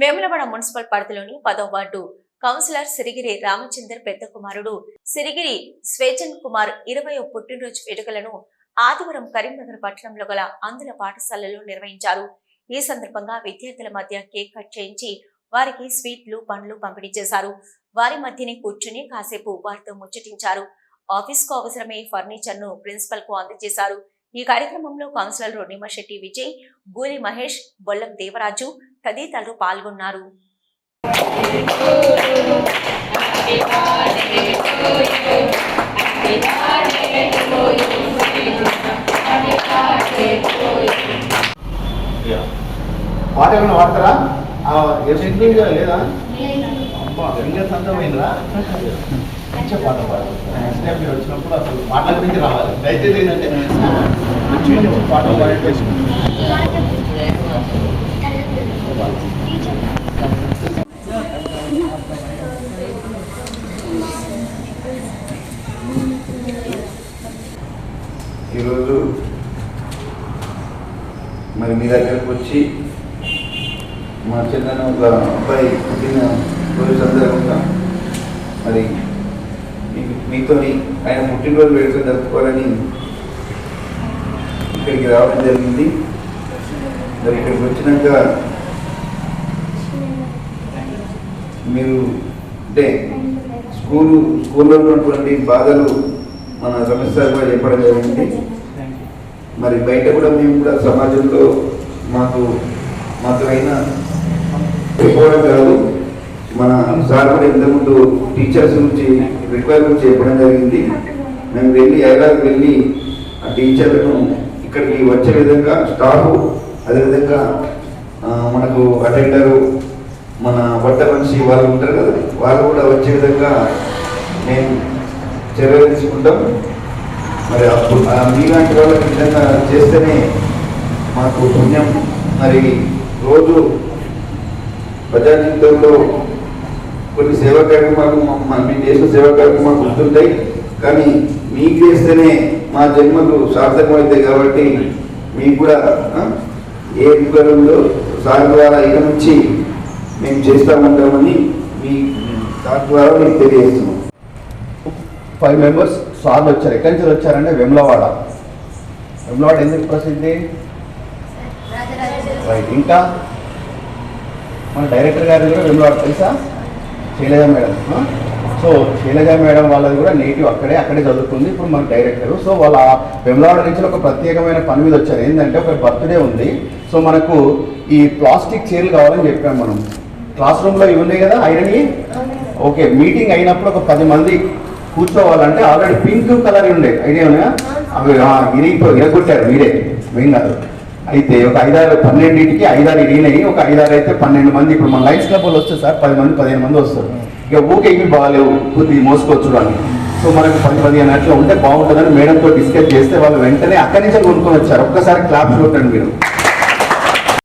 Vemulawada municipal పరిధిలోని పదో ward councillor Sirigiri Ramachandar పెద్ద కుమారుడు సిరిగిరి స్వేచన్ కుమార్ ఇరవై పుట్టినరోజు వేడుకలను ఆదివారం కరీంనగర్ పట్టణంలో గల అందుల పాఠశాలలో నిర్వహించారు. ఈ సందర్భంగా విద్యార్థుల మధ్య కేక్ కట్ చేయించి వారికి స్వీట్లు పండ్లు పంపిణీ చేశారు. వారి మధ్యనే కూర్చుని కాసేపు వారితో ముచ్చటించారు. ఆఫీస్కు అవసరమయ్యే ఫర్నిచర్ను ప్రిన్సిపల్కు అందజేశారు. ఈ కార్యక్రమంలో కౌన్సిలర్ నిమ్మశెట్టి విజయ్ గూరి మహేష్ బొల్లం దేవరాజు తదితరులు పాల్గొన్నారు. పాట ఏమైనా వాడతారా ఎస్ఎంగా లేదా? అమ్మా పాట పాడు నెక్స్ట్ టైం మీరు వచ్చినప్పుడు అసలు పాటల గురించి రావాలి. దయచేసి ఏంటంటే మంచి మంచి పాటలు పాడేసి ఈరోజు మరి మీ దగ్గరకు వచ్చి మా చిన్న ఒక అబ్బాయి పుట్టిన రోజు సందర్భంగా మరి మీతోని ఆయన పుట్టినరోజు వేడుకలు జరుపుకోవాలని ఇక్కడికి రావడం జరిగింది. మరి ఇక్కడికి వచ్చినాక మీరు అంటే స్కూలు స్కూల్లో ఉన్నటువంటి బాధలు మన రమేష్ సార్ కూడా చెప్పడం జరిగింది. మరి బయట కూడా మేము కూడా సమాజంలో మాకు మాకు అయినా చెప్పడం కాదు మన సార్ కూడా ఇంతకుముందు టీచర్స్ నుంచి రిక్వైర్మెంట్ చెప్పడం జరిగింది. మేము వెళ్ళి హైదరాబాద్ వెళ్ళి ఆ టీచర్లను ఇక్కడికి వచ్చే విధంగా స్టాఫ్ అదేవిధంగా మనకు అటెండరు మన వంట మనిషి వాళ్ళు ఉంటారు కదా వాళ్ళు కూడా వచ్చే విధంగా మేము చర్య తీసుకుంటాం. మరి అప్పుడు మీలాంటి వాళ్ళకి విధంగా చేస్తేనే మాకు పుణ్యం. మరి రోజు ప్రజా జీవితంలో కొన్ని సేవా కార్యక్రమాలు మ- చేసిన సేవా కార్యక్రమాలు గుర్తుంటాయి. కానీ మీకు చేస్తేనే మా జన్మలు సార్థకమవుతాయి కాబట్టి మీకు కూడా ఏ వివరంలో సార్ ద్వారా ఇక నుంచి మేము చేస్తూ ఉంటామని మీ సార్ ద్వారా మీకు తెలియజేస్తున్నాం. ఫైవ్ మెంబర్స్ సార్లు వచ్చారు. ఎక్కడి నుంచి వచ్చారంటే వెమ్లవాడ. వెమ్లవాడ ఎందుకు ప్రసిద్ధి? రైట్ ఇంకా మన డైరెక్టర్ గారు కూడా వెమ్లవాడ తెలుసా? Sailaja madam so Sailaja madam వాళ్ళది కూడా నేటివ్ అక్కడే అక్కడే చదువుకుంది ఇప్పుడు మన డైరెక్టర్. సో వాళ్ళ వెమ్లవాడ నుంచి ఒక ప్రత్యేకమైన పని మీద వచ్చారు. ఏంటంటే ఒక బర్త్డే ఉంది. సో మనకు ఈ ప్లాస్టిక్ చైర్లు కావాలని చెప్పాం మనం. క్లాస్ రూమ్లో ఇవి ఉన్నాయి కదా ఐరన్? ఓకే మీటింగ్ అయినప్పుడు ఒక పది మంది కూర్చోవాలంటే ఆల్రెడీ పింక్ కలర్ ఉండే. ఐడియా ఉన్నాయా? అవి ఇరిగిపో ఇరగొట్టారు మీరే. మేము కాదు. అయితే ఒక ఐదారు పన్నెండింటికి ఐదారు ఇరిగినాయి ఒక ఐదారు అయితే పన్నెండు మంది. ఇప్పుడు మన లైన్స్ క్లబ్ వాళ్ళు వస్తే సార్ పది మంది పదిహేను మంది వస్తారు. ఇక ఊకే ఇవి బాగాలేవు కొద్ది మోసుకోవచ్చు అని సో మనకు పది పదిహేను అట్లా ఉంటే బాగుంటుందని మేడంతో డిస్కస్ చేస్తే వాళ్ళు వెంటనే అక్కడి నుంచి కొనుక్కొని వచ్చారు. ఒక్కసారి క్లాప్స్ కొట్టండి మీరు.